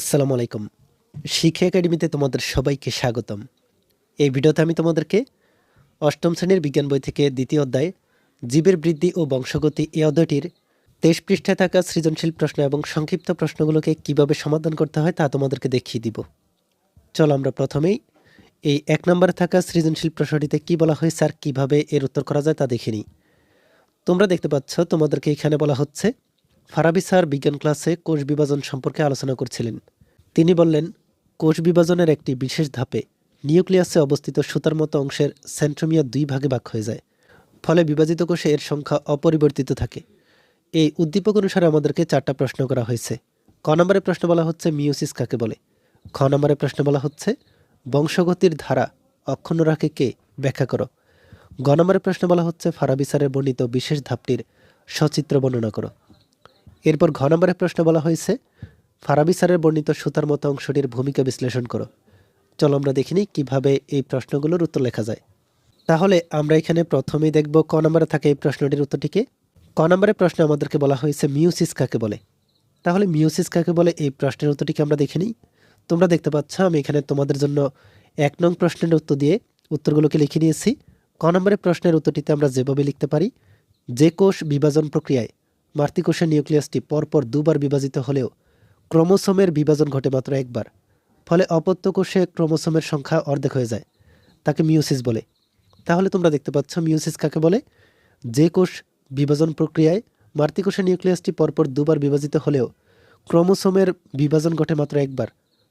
আসসালামু আলাইকুম। শিক্ষা একাডেমিতে তোমাদের সবাইকে স্বাগতম। এই ভিডিওতে আমি তোমাদেরকে অষ্টম শ্রেণির বিজ্ঞান বই থেকে দ্বিতীয় অধ্যায়, জীবের বৃদ্ধি ও বংশগতি এই অধ্যায়টির তেইশ পৃষ্ঠায় থাকা সৃজনশীল প্রশ্ন এবং সংক্ষিপ্ত প্রশ্নগুলোকে কীভাবে সমাধান করতে হয় তা তোমাদেরকে দেখিয়ে দিব। চলো আমরা প্রথমেই এই এক নম্বরে থাকা সৃজনশীল প্রশ্নটিতে কি বলা হয়েছে আর কীভাবে এর উত্তর করা যায় তা দেখে নিই। তোমরা দেখতে পাচ্ছ, তোমাদেরকে এখানে বলা হচ্ছে ফারাবি স্যার বিজ্ঞান ক্লাসে কোষ বিভাজন সম্পর্কে আলোচনা করছিলেন। তিনি বললেন, কোষ বিভাজনের একটি বিশেষ ধাপে নিউক্লিয়াসে অবস্থিত সুতার মতো অংশের সেন্ট্রোমিয়া দুই ভাগে ভাগ হয়ে যায়। ফলে বিভাজিত কোষে এর সংখ্যা অপরিবর্তিত থাকে। এই উদ্দীপক অনুসারে আমাদেরকে চারটা প্রশ্ন করা হয়েছে। ক নম্বরের প্রশ্ন বলা হচ্ছে মিওসিস কাকে বলে? খ নম্বরের প্রশ্ন বলা হচ্ছে, বংশগতির ধারা অক্ষুণ্ণ রাখে কে? ব্যাখ্যা করো। গ নম্বরের প্রশ্ন বলা হচ্ছে ফারাবিসারের বর্ণিত বিশেষ ধাপটির সচিত্র বর্ণনা করো। এরপর ঘ নম্বরে প্রশ্ন বলা হয়েছে, ফারাবি স্যারের বর্ণিত সুতার মতো অংশটির ভূমিকা বিশ্লেষণ করো। চলো আমরা দেখিনি কীভাবে এই প্রশ্নগুলোর উত্তর লেখা যায়। তাহলে আমরা এখানে প্রথমেই দেখব ক নম্বরে থাকে এই প্রশ্নটির উত্তরটিকে। ক নম্বরের প্রশ্নে আমাদেরকে বলা হয়েছে, মিউসিস কাকে বলে? তাহলে মিউসিস কাকে বলে? এই প্রশ্নের উত্তরটিকে আমরা দেখে নিই। তোমরা দেখতে পাচ্ছ, আমি এখানে তোমাদের জন্য এক নং প্রশ্নের উত্তর দিয়ে উত্তরগুলোকে লিখে নিয়েছি। ক নম্বরের প্রশ্নের উত্তরটিতে আমরা যেভাবে লিখতে পারি, যে কোষ বিভাজন প্রক্রিয়ায় মাতৃকোষের নিউক্লিয়াসটি পরপর দুবার বিভাজিত হলেও ক্রোমোসোমের বিভাজন ঘটে মাত্র একবার, ফলে অপত্য কোষে ক্রোমোসোমের সংখ্যা অর্ধেক হয়ে যায়। তাকে মিউসিস বলে। তাহলে তোমরা দেখতে পাচ্ছ মিউসিস কাকে বলে? যে কোষ বিভাজন প্রক্রিয়ায় মাতৃকোষের নিউক্লিয়াসটি পরপর দুবার বিভাজিত হলেও ক্রোমোসোমের বিভাজন ঘটে মাত্র একবার,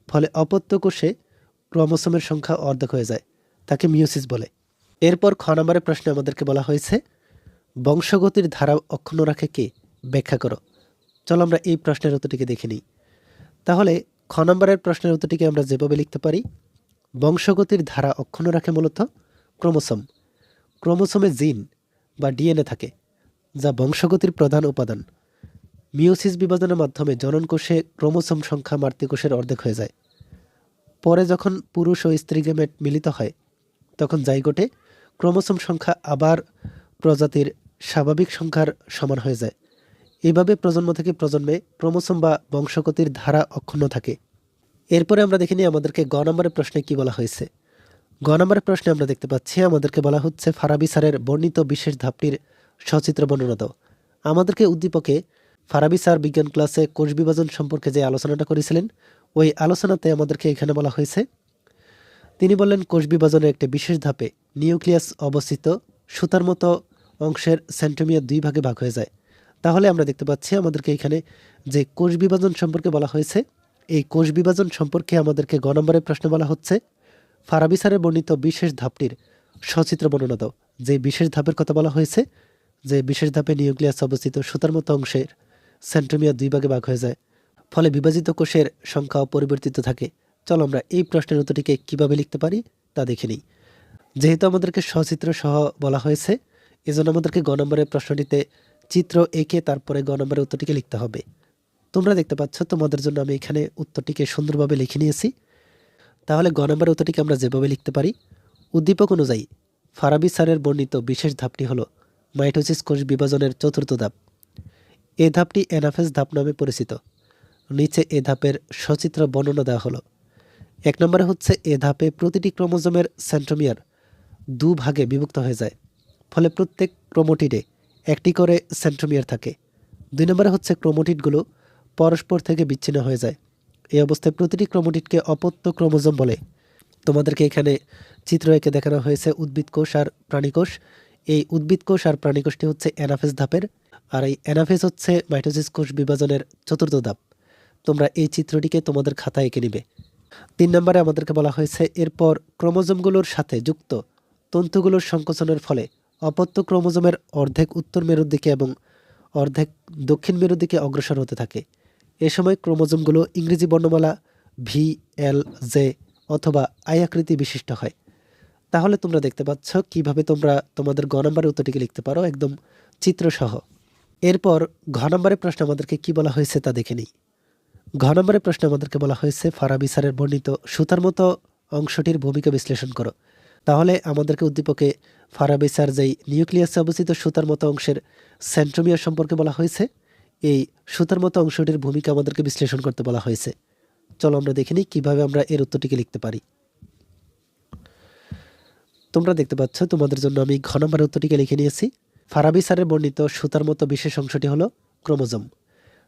ফলে অপত্য কোষে ক্রোমোসোমের সংখ্যা অর্ধেক হয়ে যায়। তাকে মিউসিস বলে। এরপর খ নম্বরের প্রশ্নে আমাদেরকে বলা হয়েছে, বংশগতির ধারা অক্ষুণ্ণ রাখে কে? ব্যাখ্যা করো। চলো আমরা এই প্রশ্নের উত্তরটিকে দেখে নিই। তাহলে খ নম্বরের প্রশ্নের উত্তরটিকে আমরা যেভাবে লিখতে পারি, বংশগতির ধারা অক্ষুণ্ণ রাখে মূলত ক্রোমোসোম। ক্রোমোসোমে জিন বা ডিএনএ থাকে, যা বংশগতির প্রধান উপাদান। মিওসিস বিভাজনের মাধ্যমে জননকোষে ক্রোমোসোম সংখ্যা মাতৃকোষের অর্ধেক হয়ে যায়। পরে যখন পুরুষ ও স্ত্রী গেমেট মিলিত হয়, তখন জাইগোটে ক্রোমোসোম সংখ্যা আবার প্রজাতির স্বাভাবিক সংখ্যার সমান হয়ে যায়। এভাবে প্রজন্ম থেকে প্রজন্মে ক্রোমোসোম বা বংশগতির ধারা অক্ষুণ্ণ থাকে। এরপরে আমরা দেখে নিই আমাদেরকে গ নম্বরের প্রশ্নে কি বলা হয়েছে। গ নম্বরের প্রশ্নে আমরা দেখতে পাচ্ছি, আমাদেরকে বলা হচ্ছে ফারাবি স্যারের বর্ণিত বিশেষ ধাপটির সচিত্র বর্ণনা দাও আমাদেরকে উদ্দীপকে ফারাবি স্যার বিজ্ঞান ক্লাসে কোষ বিভাজন সম্পর্কে যে আলোচনাটা করেছিলেন, ওই আলোচনাতে আমাদেরকে এখানে বলা হয়েছে। তিনি বললেন, কোষ বিভাজনের একটি বিশেষ ধাপে নিউক্লিয়াস অবস্থিত, সুতার মতো অংশের সেন্টোমিয়া দুই ভাগে ভাগ হয়ে যায়। তাহলে আমরা দেখতে পাচ্ছি আমাদেরকে এখানে যে কোষ বিভাজন সম্পর্কে বলা হয়েছে। এই কোষ বিভাজন সম্পর্কে আমাদেরকে গ নম্বরের প্রশ্ন বলা হচ্ছে, ফারাবি স্যারের বর্ণিত বিশেষ ধাপটির সচিত্র বর্ণনা দাও, যে বিশেষ ধাপের কথা বলা হয়েছে, যে বিশেষ ধাপে নিউক্লিয়াস অবস্থিত সুতার মতো অংশের সেন্টোমিয়া দুই ভাগে ভাগ হয়ে যায়, ফলে বিভাজিত কোষের সংখ্যা পরিবর্তিত থাকে। চলো আমরা এই প্রশ্নের উত্তরটিকে কীভাবে লিখতে পারি তা দেখে নিই। যেহেতু আমাদেরকে সচিত্র সহ বলা হয়েছে, এজন্য আমাদেরকে গ নম্বরের প্রশ্নটিতে চিত্র এঁকে তারপরে গ নম্বরের উত্তরটিকে লিখতে হবে। তোমরা দেখতে পাচ্ছ, তোমাদের জন্য আমি এখানে উত্তরটিকে সুন্দরভাবে লিখে নিয়েছি। তাহলে গ নম্বরের উত্তরটিকে আমরা যেভাবে লিখতে পারি, উদ্দীপক অনুযায়ী ফারাবি স্যারের বর্ণিত বিশেষ ধাপটি হল মাইটোসিস কোষ বিভাজনের চতুর্থ ধাপ। এ ধাপটি অ্যানাফেস ধাপ নামে পরিচিত। নিচে এ ধাপের সচিত্র বর্ণনা দেওয়া হলো। এক নম্বরে হচ্ছে এ ধাপে প্রতিটি ক্রোমোজোমের সেন্ট্রোমিয়ার দু ভাগে বিভক্ত হয়ে যায়। ফলে প্রত্যেক ক্রোমোটিডে একটি করে সেন্ট্রোমিয়ার থাকে। দুই নম্বরে হচ্ছে ক্রোমোটিডগুলো পরস্পর থেকে বিচ্ছিন্ন হয়ে যায়। এই অবস্থায় প্রতিটি ক্রোমোটিডকে অপত্য ক্রোমোজোম বলে। তোমাদেরকে এখানে চিত্র এঁকে দেখানো হয়েছে উদ্ভিদ কোষ আর প্রাণীকোষ এই উদ্ভিদ কোষ আর প্রাণীকোষটি হচ্ছে অ্যানাফেস ধাপের, আর এই অ্যানাফেস হচ্ছে মাইটোসিস কোষ বিভাজনের চতুর্থ ধাপ। তোমরা এই চিত্রটিকে তোমাদের খাতায় এঁকে নিবে। তিন নম্বরে আমাদেরকে বলা হয়েছে, এরপর ক্রোমোজোমগুলোর সাথে যুক্ত তন্তুগুলোর সংকোচনের ফলে অপত্য ক্রোমোজোমের অর্ধেক উত্তর মেরুর দিকে এবং অর্ধেক দক্ষিণ মেরুর দিকে অগ্রসর হতে থাকে। এ সময় ক্রোমোজোমগুলো ইংরেজি বর্ণমালা ভি এল জে অথবা আই আকৃতি বিশিষ্ট হয়। তাহলে তোমরা দেখতে পাচ্ছ কীভাবে তোমরা তোমাদের গ উত্তরটিকে লিখতে পারো। একদম চিত্রসহ। এরপর ঘ নম্বরের প্রশ্ন আমাদেরকে কি বলা হয়েছে তা দেখে নিই। ঘ নম্বরের প্রশ্নে আমাদেরকে বলা হয়েছে ফারাবি স্যারের বর্ণিত সুতার মতো অংশটির ভূমিকা বিশ্লেষণ করো। তাহলে আমাদেরকে উদ্দীপকে ফারাবি স্যার যেই নিউক্লিয়াসে অবস্থিত সুতার মতো অংশের সেন্ট্রোমিয়ার সম্পর্কে বলা হয়েছে। এই সুতার মতো অংশটির ভূমিকা আমাদেরকে বিশ্লেষণ করতে বলা হয়েছে। চলো আমরা দেখে নিই কীভাবে আমরা এর উত্তরটিকে লিখতে পারি। তোমরা দেখতে পাচ্ছ, তোমাদের জন্য আমি ঘ নম্বরের উত্তরটিকে লিখে নিয়েছি। ফারাবি স্যারের বর্ণিত সুতার মতো বিশেষ অংশটি হলো ক্রোমোজোম।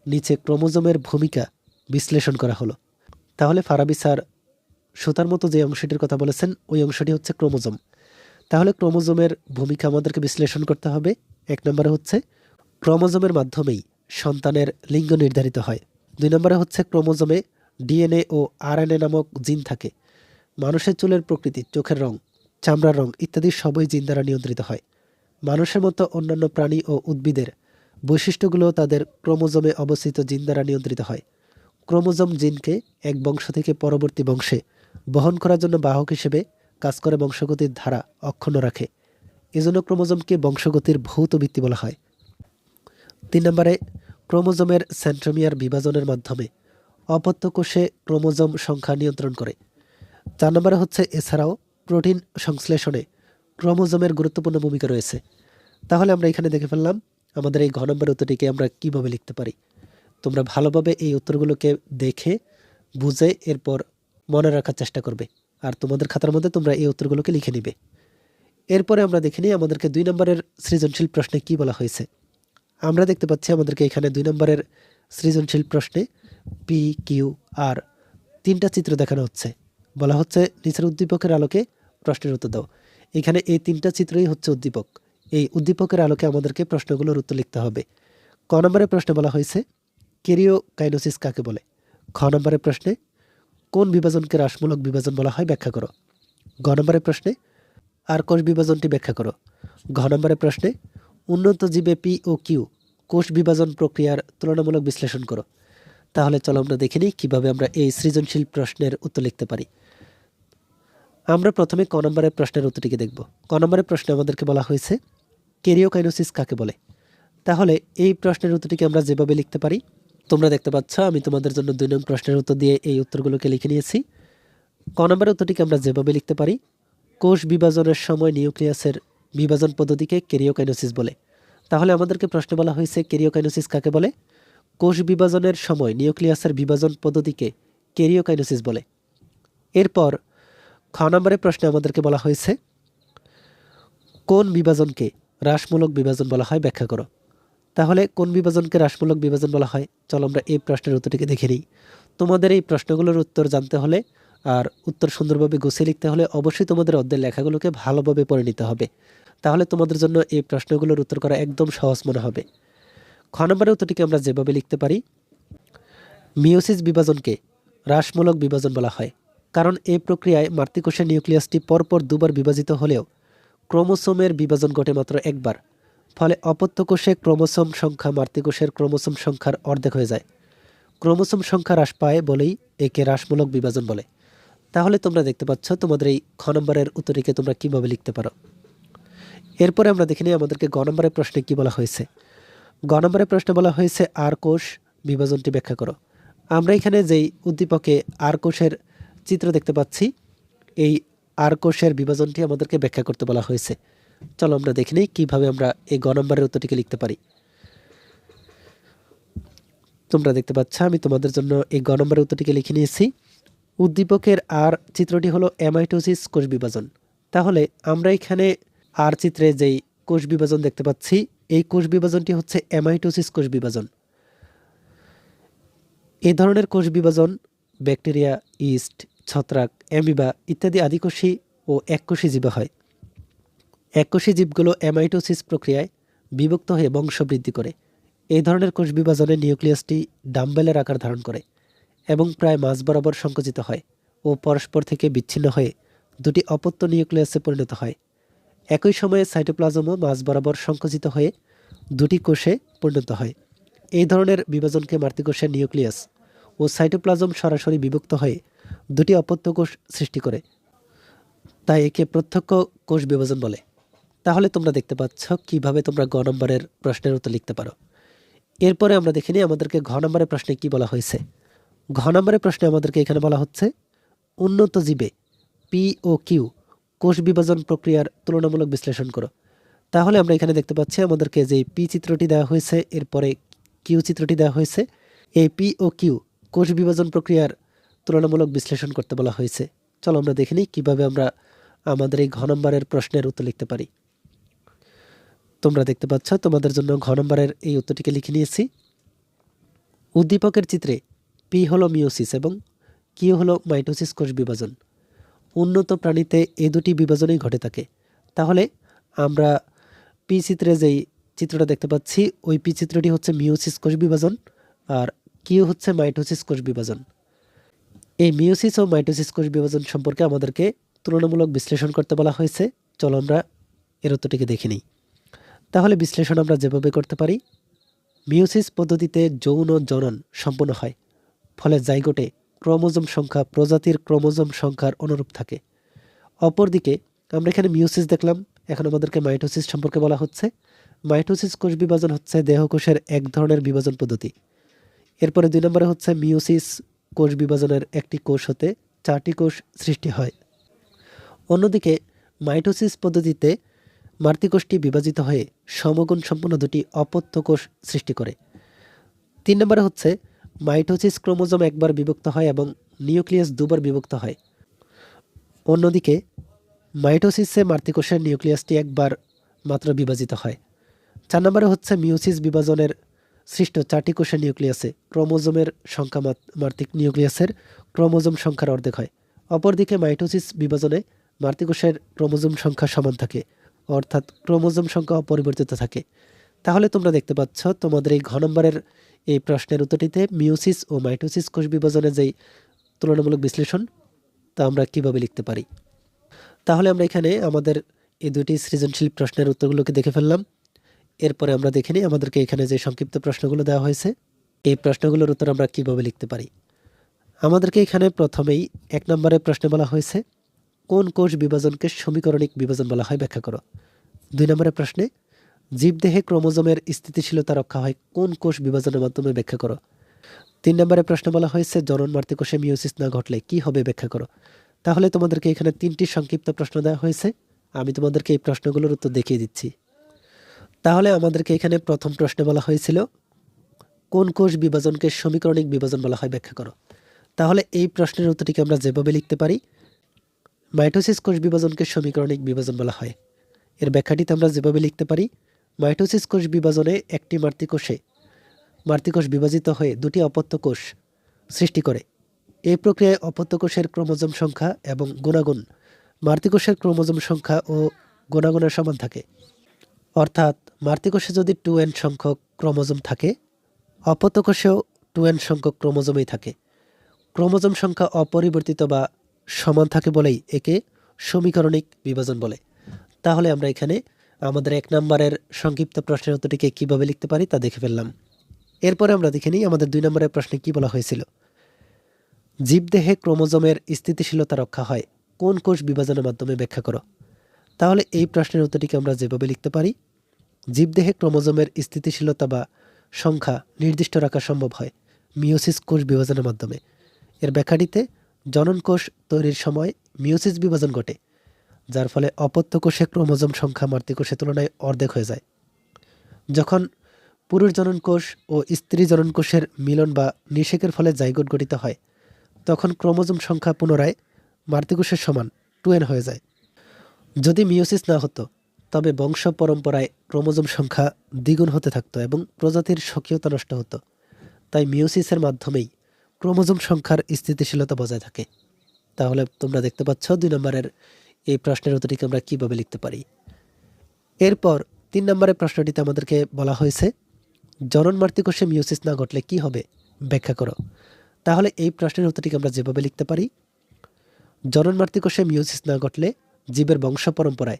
নিচে ক্রোমোজোমের ভূমিকা বিশ্লেষণ করা হলো। তাহলে ফারাবি স্যার সুতার মতো যে অংশটির কথা বলেছেন, ওই অংশটি হচ্ছে ক্রোমোজোম। তাহলে ক্রোমোজোমের ভূমিকা আমাদেরকে বিশ্লেষণ করতে হবে। এক নম্বরে হচ্ছে ক্রোমোজোমের মাধ্যমেই সন্তানের লিঙ্গ নির্ধারিত হয়। দুই নম্বরে হচ্ছে ক্রোমোজোমে ডিএনএ ও আরএনএ নামক জিন থাকে। মানুষের চুলের প্রকৃতি, চোখের রং, চামড়ার রং ইত্যাদি সবই জিন দ্বারা নিয়ন্ত্রিত হয়। মানুষের মতো অন্যান্য প্রাণী ও উদ্ভিদের বৈশিষ্ট্যগুলো তাদের ক্রোমোজোমে অবস্থিত জিন দ্বারা নিয়ন্ত্রিত হয়। ক্রোমোজোম জিনকে এক বংশ থেকে পরবর্তী বংশে বহন করার জন্য বাহক হিসেবে কাজ করে বংশগতির ধারা অক্ষুণ্ণ রাখে। এজন্য ক্রোমোজোমকে বংশগতির ভৌত ভিত্তি বলা হয়। তিন নম্বরে, ক্রোমোজোমের সেন্ট্রোমিয়ার বিভাজনের মাধ্যমে অপত্য কোষে ক্রোমোজোম সংখ্যা নিয়ন্ত্রণ করে। চার নম্বরে হচ্ছে, এছাড়াও প্রোটিন সংশ্লেষণে ক্রোমোজোমের গুরুত্বপূর্ণ ভূমিকা রয়েছে। তাহলে আমরা এখানে দেখে ফেললাম, আমাদের এই ঘ নম্বর উত্তরটিকে আমরা কীভাবে লিখতে পারি। তোমরা ভালোভাবে এই উত্তরগুলোকে দেখে, বুঝে এরপর মনে রাখার চেষ্টা করবে। আর তোমাদের খাতার মধ্যে তোমরা এই উত্তরগুলোকে লিখে নিবে। এরপরে আমরা দেখে নিই আমাদেরকে দুই নম্বরের সৃজনশীল প্রশ্নে কি বলা হয়েছে। আমরা দেখতে পাচ্ছি আমাদেরকে এখানে দুই নম্বরের সৃজনশীল প্রশ্নে পি কিউ আর তিনটা চিত্র দেখানো হচ্ছে। বলা হচ্ছে, নিচের উদ্দীপকের আলোকে প্রশ্নের উত্তর দাও। এখানে এই তিনটা চিত্রই হচ্ছে উদ্দীপক। এই উদ্দীপকের আলোকে আমাদেরকে প্রশ্নগুলোর উত্তর লিখতে হবে। ক নম্বরের প্রশ্নে বলা হয়েছে কেরিও কাইনোসিস কাকে বলে। খ নম্বরের প্রশ্নে, কোন বিভাজনকে হ্রাসমূলক বিভাজন বলা হয় ব্যাখ্যা করো। গ নম্বরের প্রশ্নে, আর কোষ বিভাজনটি ব্যাখ্যা করো। ঘ নম্বরের প্রশ্নে, উন্নত জীবে পি ও কিউ কোষ বিভাজন প্রক্রিয়ার তুলনামূলক বিশ্লেষণ করো। তাহলে চলো আমরা দেখে নিই কীভাবে আমরা এই সৃজনশীল প্রশ্নের উত্তর লিখতে পারি। আমরা প্রথমে ক নম্বরের প্রশ্নের উত্তরটিকে দেখব। ক নম্বরের প্রশ্নে আমাদেরকে বলা হয়েছে কেরিওকাইনোসিস কাকে বলে। তাহলে এই প্রশ্নের উত্তরটিকে আমরা যেভাবে লিখতে পারি তোমরা দেখতে পাচ্ছ, আমি তোমাদের জন্য দুই নং প্রশ্নের উত্তর দিয়ে এই উত্তরগুলোকে লিখে নিয়েছি। ক নম্বরের উত্তরটিকে আমরা যেভাবে লিখতে পারি, কোষ বিভাজনের সময় নিউক্লিয়াসের বিভাজন পদ্ধতিকে কেরিওকাইনোসিস বলে। তাহলে আমাদেরকে প্রশ্ন বলা হয়েছে, কেরিওকাইনোসিস কাকে বলে? কোষ বিভাজনের সময় নিউক্লিয়াসের বিভাজন পদ্ধতিকে কেরিওকাইনোসিস বলে। এরপর খ নম্বরের প্রশ্নে আমাদেরকে বলা হয়েছে, কোন বিভাজনকে হ্রাসমূলক বিভাজন বলা হয় ব্যাখ্যা করো। তাহলে কোন বিভাজনকে হ্রাসমূলক বিভাজন বলা হয়? চলো আমরা এই প্রশ্নের উত্তরটিকে দেখে নিই। তোমাদের এই প্রশ্নগুলোর উত্তর জানতে হলে আর উত্তর সুন্দরভাবে গুছিয়ে লিখতে হলে অবশ্যই তোমাদের অধ্যায়ের লেখাগুলোকে ভালোভাবে পড়ে নিতে হবে। তাহলে তোমাদের জন্য এই প্রশ্নগুলোর উত্তর করা একদম সহজ মনে হবে। খ নম্বরের উত্তরটিকে আমরা যেভাবে লিখতে পারি মিওসিস বিভাজনকে হ্রাসমূলক বিভাজন বলা হয়। কারণ এই প্রক্রিয়ায় মাতৃকোষের নিউক্লিয়াসটি পরপর দুবার বিভাজিত হলেও ক্রোমোসোমের বিভাজন ঘটে মাত্র একবার। ফলে অপত্য কোষে ক্রোমোসোম সংখ্যা মাতৃকোষের ক্রোমোসোম সংখ্যার অর্ধেক হয়ে যায়। ক্রোমোসোম সংখ্যা হ্রাস পায় বলেই একে হ্রাসমূলক বিভাজন বলে। তাহলে তোমরা দেখতে পাচ্ছ তোমাদের এই খ নম্বরের উত্তরটিকে তোমরা কীভাবে লিখতে পারো। এরপরে আমরা দেখে নিই আমাদেরকে গ নম্বরের প্রশ্নে কী বলা হয়েছে। গ নম্বরের প্রশ্নে বলা হয়েছে আর কোষ বিভাজনটি ব্যাখ্যা করো। আমরা এখানে যেই উদ্দীপকে আর কোষের চিত্র দেখতে পাচ্ছি, এই আর কোষের বিভাজনটি আমাদেরকে ব্যাখ্যা করতে বলা হয়েছে। চলো আমরা দেখে নিই কীভাবে আমরা এই গ নম্বরের উত্তরটিকে লিখতে পারি। তোমরা দেখতে পাচ্ছ, আমি তোমাদের জন্য এই গ নম্বরের উত্তরটিকে লিখে নিয়েছি। উদ্দীপকের আর চিত্রটি হলো অ্যামাইটোসিস কোষ বিভাজন। তাহলে আমরা এখানে আর চিত্রে যেই কোষ বিভাজন দেখতে পাচ্ছি, এই কোষ বিভাজনটি হচ্ছে অ্যামাইটোসিস কোষ বিভাজন। এই ধরনের কোষ বিভাজন ব্যাকটেরিয়া, ইস্ট, ছত্রাক, অ্যামিবা ইত্যাদি আদিকোষী ও এককোষী জীবা হয়। এককোষী জীবগুলো অ্যামাইটোসিস প্রক্রিয়ায় বিভক্ত হয়ে বংশবৃদ্ধি করে। এই ধরনের কোষ বিভাজনে নিউক্লিয়াসটি ডাম্বেলের আকার ধারণ করে এবং প্রায় মাঝ বরাবর সংকুচিত হয় ও পরস্পর থেকে বিচ্ছিন্ন হয়ে দুটি অপত্য নিউক্লিয়াসে পরিণত হয়। একই সময়ে সাইটোপ্লাজমও মাঝ বরাবর সংকুচিত হয়ে দুটি কোষে পরিণত হয়। এই ধরনের বিভাজনকে মাতৃকোষের নিউক্লিয়াস ও সাইটোপ্লাজম সরাসরি বিভক্ত হয়ে দুটি অপত্য কোষ সৃষ্টি করে। তাই একে প্রত্যক্ষ কোষ বিভাজন বলে। তাহলে তোমরা দেখতে পাচ্ছ কীভাবে তোমরা গ নম্বরের প্রশ্নের উত্তর লিখতে পারো। এরপরে আমরা দেখে নিই আমাদেরকে ঘ নম্বরের প্রশ্নে কি বলা হয়েছে। ঘ নম্বরের প্রশ্নে আমাদেরকে এখানে বলা হচ্ছে, উন্নত জীবে পি ও কিউ কোষ বিভাজন প্রক্রিয়ার তুলনামূলক বিশ্লেষণ করো। তাহলে আমরা এখানে দেখতে পাচ্ছি আমাদেরকে যে পি চিত্রটি দেওয়া হয়েছে, এরপরে কিউ চিত্রটি দেওয়া হয়েছে, এই পি ও কিউ কোষ বিভাজন প্রক্রিয়ার তুলনামূলক বিশ্লেষণ করতে বলা হয়েছে। চলো আমরা দেখে নিই কীভাবে আমরা আমাদের এই ঘ নম্বরের প্রশ্নের উত্তর লিখতে পারি। তোমরা দেখতে পাচ্ছ, তোমাদের জন্য ঘ নম্বরের এই উত্তরটিকে লিখে নিয়েছি। উদ্দীপকের চিত্রে পি হলো মিওসিস এবং কিউ হলো মাইটোসিস কোষ বিভাজন। উন্নত প্রাণীতে এই দুটি বিভাজনই ঘটে থাকে। তাহলে আমরা পি চিত্রে যেই চিত্রটা দেখতে পাচ্ছি, ওই পি চিত্রটি হচ্ছে মিওসিস কোষ বিভাজন আর কিউ হচ্ছে মাইটোসিস কোষ বিভাজন। এই মিওসিস ও মাইটোসিস কোষ বিভাজন সম্পর্কে আমাদেরকে তুলনামূলক বিশ্লেষণ করতে বলা হয়েছে। চলো আমরা এর উত্তরটিকে দেখে নিই। তাহলে বিশ্লেষণ আমরা যেভাবে করতে পারি মিউসিস পদ্ধতিতে যৌন জনন সম্পন্ন হয়, ফলে জাইগোটে ক্রোমোজোম সংখ্যা প্রজাতির ক্রোমোজোম সংখ্যার অনুরূপ থাকে। অপরদিকে, আমরা এখানে মিউসিস দেখলাম, এখন আমাদেরকে মাইটোসিস সম্পর্কে বলা হচ্ছে। মাইটোসিস কোষ বিভাজন হচ্ছে দেহকোষের এক ধরনের বিভাজন পদ্ধতি। এরপরে দুই নম্বরে হচ্ছে মিউসিস কোষ বিভাজনের একটি কোষ হতে চারটি কোষ সৃষ্টি হয়। অন্যদিকে, মাইটোসিস পদ্ধতিতে মাতৃকোষটি বিভাজিত হয়ে সমগুণ সম্পন্ন দুটি অপত্য কোষ সৃষ্টি করে। তিন নম্বরে হচ্ছে, মাইটোসিস ক্রোমোজোম একবার বিভক্ত হয় এবং নিউক্লিয়াস দুবার বিভক্ত হয়। অন্যদিকে, মাইটোসিসে মাতৃকোষের নিউক্লিয়াসটি একবার মাত্র বিভাজিত হয়। চার নম্বরে হচ্ছে, মিউসিস বিভাজনের সৃষ্ট চারটি কোষের নিউক্লিয়াসে ক্রোমোজোমের সংখ্যা মাত- মাতৃক নিউক্লিয়াসের ক্রোমোজোম সংখ্যার অর্ধেক হয়। অপরদিকে মাইটোসিস বিভাজনে মাতৃকোষের ক্রোমোজোম সংখ্যা সমান থাকে। অর্থাৎ ক্রোমোজোম সংখ্যা অপরিবর্তিত থাকে। তাহলে তোমরা দেখতে পাচ্ছ, তোমাদের এই ঘ নম্বরের এই প্রশ্নের উত্তরটিতে মিউসিস ও মাইটোসিস কোষ বিভাজনের যেই তুলনামূলক বিশ্লেষণ, তা আমরা কীভাবে লিখতে পারি? তাহলে আমরা এখানে আমাদের এই দুটি সৃজনশীল প্রশ্নের উত্তরগুলোকে দেখে ফেললাম। এরপরে আমরা দেখে নিই আমাদেরকে এখানে যে সংক্ষিপ্ত প্রশ্নগুলো দেওয়া হয়েছে, এই প্রশ্নগুলোর উত্তর আমরা কীভাবে লিখতে পারি। আমাদেরকে এখানে প্রথমেই এক নম্বরের প্রশ্নে বলা হয়েছে কোন কোষ বিভাজনকে সমীকরণিক বিভাজন বলা হয় ব্যাখ্যা করো। দুই নম্বরের প্রশ্নে, জীবদেহে ক্রোমোজোমের স্থিতিশীলতা রক্ষা হয় কোন কোষ বিভাজনের মাধ্যমে ব্যাখ্যা করো। তিন নম্বরে প্রশ্ন বলা হয়েছে, জনন মাতৃকোষে মিওসিস না ঘটলে কি হবে ব্যাখ্যা করো। তাহলে তোমাদেরকে এখানে তিনটি সংক্ষিপ্ত প্রশ্ন দেওয়া হয়েছে। আমি তোমাদেরকে এই প্রশ্নগুলোর উত্তর দেখিয়ে দিচ্ছি। তাহলে আমাদেরকে এখানে প্রথম প্রশ্নে বলা হয়েছিল, কোন কোষ বিভাজনকে সমীকরণিক বিভাজন বলা হয় ব্যাখ্যা করো। তাহলে এই প্রশ্নের উত্তরটিকে আমরা যেভাবে লিখতে পারি মাইটোসিস কোষ বিভাজনকে সমীকরণিক বিভাজন বলা হয়। এর ব্যাখ্যাটিতে আমরা যেভাবে লিখতে পারি, মাইটোসিস কোষ বিভাজনে একটি মাতৃকোষে মাতৃকোষ বিভাজিত হয়ে দুটি অপত্য কোষ সৃষ্টি করে। এই প্রক্রিয়ায় অপত্য কোষের ক্রোমোজোম সংখ্যা এবং গুণাগুণ মাতৃকোষের ক্রোমোজোম সংখ্যা ও গুণাগুণের সমান থাকে। অর্থাৎ মাতৃকোষে যদি টু এন সংখ্যক ক্রোমোজোম থাকে, অপত্য কোষেও টু এন সংখ্যক ক্রোমোজোমই থাকে। ক্রোমোজোম সংখ্যা অপরিবর্তিত বা সমান থাকে বলেই একে সমীকরণিক বিভাজন বলে। তাহলে আমরা এখানে আমাদের এক নম্বরের সংক্ষিপ্ত প্রশ্নের উত্তরটিকে কীভাবে লিখতে পারি তা দেখে ফেললাম। এরপরে আমরা দেখে নিই আমাদের দুই নম্বরের প্রশ্নে কী বলা হয়েছিল। জীবদেহে ক্রোমোজোমের স্থিতিশীলতা রক্ষা হয়, কোন কোষ বিভাজনের মাধ্যমে ব্যাখ্যা করো? তাহলে এই প্রশ্নের উত্তরটিকে আমরা যেভাবে লিখতে পারি, জীবদেহে ক্রোমোজোমের স্থিতিশীলতা বা সংখ্যা নির্দিষ্ট রাখা সম্ভব হয় মিওসিস কোষ বিভাজনের মাধ্যমে। এর ব্যাখ্যাটিতে জনন কোষ তৈরির সময় মিওসিস বিভাজন ঘটে, যার ফলে অপত্য কোষে ক্রোমোজোম সংখ্যা মাতৃকোষের তুলনায় অর্ধেক হয়ে যায়। যখন পুরুষ জনন কোষ ও স্ত্রী জনন কোষের মিলন বা নিষেকের ফলে জাইগোট গঠিত হয়, তখন ক্রোমোজোম সংখ্যা পুনরায় মাতৃকোষের সমান টু এন হয়ে যায়। যদি মিওসিস না হতো, তবে বংশ পরম্পরায় ক্রোমোজোম সংখ্যা দ্বিগুণ হতে থাকতো এবং প্রজাতির স্বকীয়তা নষ্ট হতো। তাই মিওসিসের মাধ্যমেই ক্রোমোজোম সংখ্যার স্থিতিশীলতা বজায় থাকে। তাহলে তোমরা দেখতে পাচ্ছ দুই নম্বরের এই প্রশ্নের উত্তরটিকে আমরা কীভাবে লিখতে পারি। এরপর তিন নম্বরের প্রশ্নটিতে আমাদেরকে বলা হয়েছে, জনন মাতৃকোষে মিউসিস না ঘটলে কি হবে? ব্যাখ্যা করো। তাহলে এই প্রশ্নের উত্তরটিকে আমরা যেভাবে লিখতে পারি, জনন মাতৃকোষে মিউসিস না ঘটলে জীবের বংশ পরম্পরায়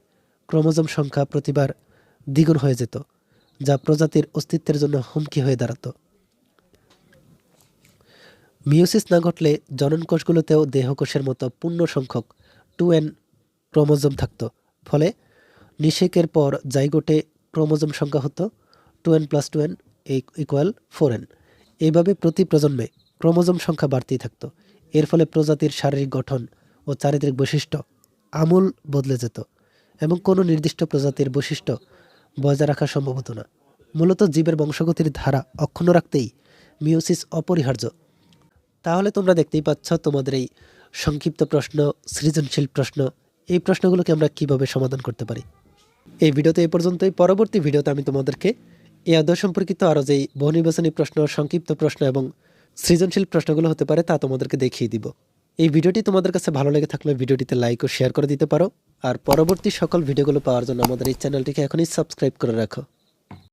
ক্রোমোজোম সংখ্যা প্রতিবার দ্বিগুণ হয়ে যেত, যা প্রজাতির অস্তিত্বের জন্য হুমকি হয়ে দাঁড়াতো। মিওসিস না ঘটলে জনন কোষগুলোতেও দেহকোষের মতো পূর্ণ সংখ্যক টু এন ক্রোমোজোম থাকতো। ফলে নিষেকের পর জাইগোটে ক্রোমোজোম সংখ্যা হতো, two N plus two N equal four N. এইভাবে প্রতি প্রজন্মে ক্রোমোজোম সংখ্যা বাড়তেই থাকতো। এর ফলে প্রজাতির শারীরিক গঠন ও চারিত্রিক বৈশিষ্ট্য আমূল বদলে যেত এবং কোনো নির্দিষ্ট প্রজাতির বৈশিষ্ট্য বজায় রাখা সম্ভব হতো না। মূলত জীবের বংশগতির ধারা অক্ষুণ্ণ রাখতেই মিওসিস অপরিহার্য। তাহলে তোমরা দেখতেই পাচ্ছ তোমাদের এই সংক্ষিপ্ত প্রশ্ন, সৃজনশীল প্রশ্ন। এই প্রশ্নগুলোকে আমরা কীভাবে সমাধান করতে পারি? এই ভিডিওতে এই পর্যন্তই। পরবর্তী ভিডিওতে আমি তোমাদেরকে এই অধ্যায় সম্পর্কিত আরও যেই বহুনির্বাচনী প্রশ্ন, সংক্ষিপ্ত প্রশ্ন এবং সৃজনশীল প্রশ্নগুলো হতে পারে তা তোমাদেরকে দেখিয়ে দিব। এই ভিডিওটি তোমাদের কাছে ভালো লেগে থাকলে ভিডিওটিতে লাইক ও শেয়ার করে দিতে পারো। আর পরবর্তী সকল ভিডিওগুলো পাওয়ার জন্য আমাদের এই চ্যানেলটিকে এখনই সাবস্ক্রাইব করে রাখো।